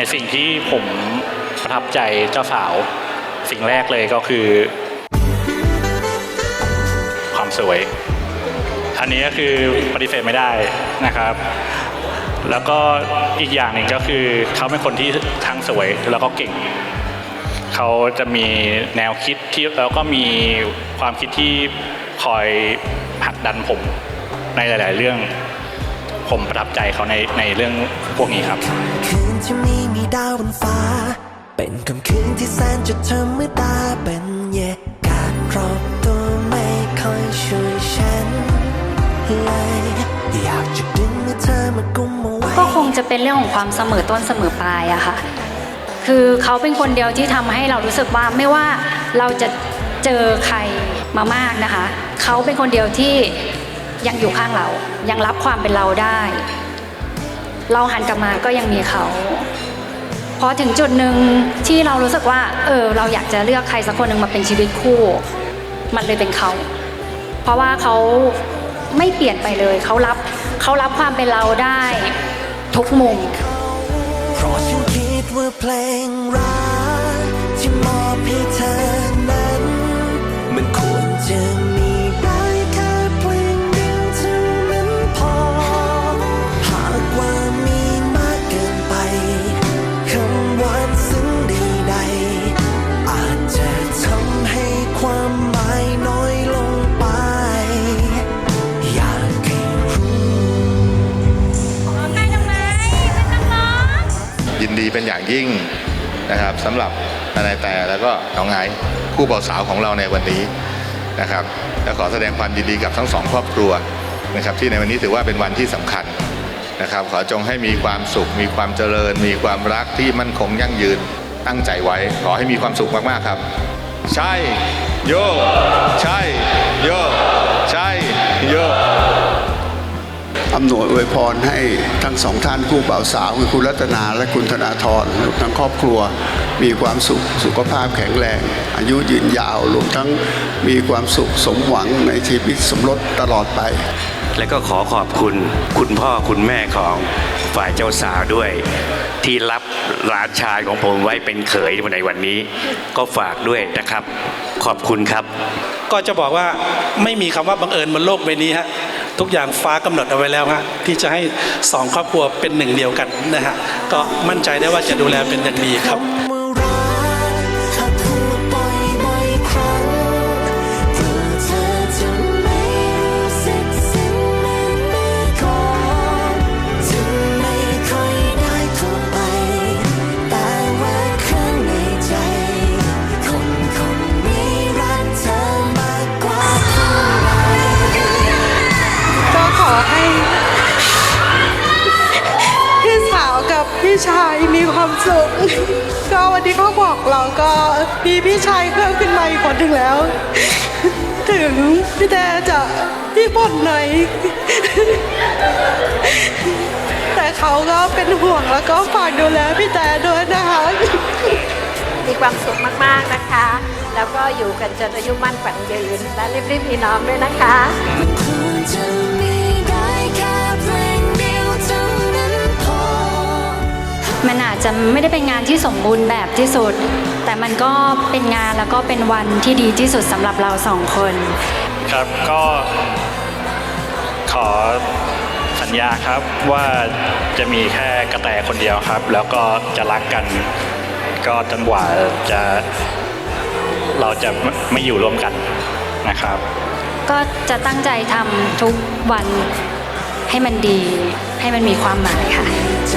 ในสิ่งที่ผมประทับใจเจ้าสาว สิ่งแรกเลยก็คือ ความสวย อันนี้ก็คือปฏิเสธไม่ได้นะครับ แล้วก็อีกอย่างหนึ่งก็คือเขาเป็นคนที่ทั้งสวยแล้วก็เก่งเขาจะมีแนวคิดที่แล้วก็มีความคิดที่คอยผลักดันผมในหลาย ๆ เรื่อง ผมประทับใจเขาในในเรื่องพวกนี้ครับ คืนที่ไม่มีดาวบนฟ้า เป็นค่ำคืนที่แสนจะธรรมดาเป็นเยกาศรอบตัวไม่ค่อยช่วยฉันเลยอยากจะดึงมือเธอมากุมเอาไว้ ก็คงจะเป็นเรื่องของความเสมอต้นเสมอปลายอะค่ะ คือเขาเป็นคนเดียวที่ทำให้เรารู้สึกว่าไม่ว่าเราจะเจอใครมามากนะคะ เขาเป็นคนเดียวที่ ยังอยู่ข้างเรา ยังรับความเป็นเราได้ เราหันกลับมาก็ยังมีเขาพอถึงจุดหนึ่งที่เรารู้สึกว่า เออ เราอยากจะเลือกใครสักคนหนึ่งมาเป็นชีวิตคู่ มันเลยเป็นเขา เพราะว่าเขาไม่เปลี่ยนไปเลยเขารับเขารับความเป็นเราได้ทุกมุมเพราะฉันคิดว่าเพลงรัก เป็นอย่างยิ่งนะครับสำหรับทนายแต่แล้วก็น้องไอซ์คู่บ่าวสาวของเราในวันนี้นะครับและขอแสดงความยินดีกับทั้งสองครอบครัวนะครับที่ในวันนี้ถือว่าเป็นวันที่สำคัญนะครับ ขอจงให้มีความสุข มีความเจริญ มีความรักที่มั่นคงยั่งยืนตั้งใจไว้ ขอให้มีความสุขมากๆครับ ใช่โยใช่โยใช่โย อำนวยอวยพรให้ทั้งสองท่านคู่บ่าวสาวคือคุณรัตนาและคุณธนาธรรวมทั้งครอบครัว มีความสุขสุขภาพแข็งแรง อายุยืนยาวรวมทั้งมีความสุขสมหวังในชีวิตสมรสตลอดไป และก็ขอขอบคุณคุณพ่อคุณแม่ของฝ่ายเจ้าสาวด้วย ที่รับหลานชายของผมไว้เป็นเขยในวันนี้ ก็ฝากด้วยนะครับ ขอบคุณครับ ก็จะบอกว่าไม่มีคำว่าบังเอิญบนโลกใบนี้ฮะ ทุกอย่างฟ้ากำหนดเอาไว้แล้วฮะที่จะให้สองครอบครัวเป็นหนึ่งเดียวกันนะฮะก็มั่นใจได้ว่าจะดูแลเป็นอย่างดีครับ พี่ชายมีความสุข ก็วันนี้เขาบอกเราก็มีพี่ชายเพิ่มขึ้นมาอีกคนหนึ่งแล้ว ถึงพี่แต่จะพี่บ่นหน่อยแต่เขาก็เป็นห่วงแล้วก็ฝากดูแลพี่แต่ด้วยนะคะมีความสุขมากๆนะคะ แล้วก็อยู่กันจนอายุมั่นขวัญยืนและรีบๆมีน้องด้วยนะคะ มันอาจจะไม่ได้เป็นงานที่สมบูรณ์แบบที่สุด แต่มันก็เป็นงานแล้วก็เป็นวันที่ดีที่สุดสำหรับเราสองคน ครับก็ขอสัญญาครับว่าจะมีแค่กระแตคนเดียวครับ แล้วก็จะรักกัน ก็จนกว่าจะเราจะไม่อยู่ร่วมกันนะครับ ก็จะตั้งใจทำทุกวันให้มันดี ให้มันมีความหมายค่ะใจ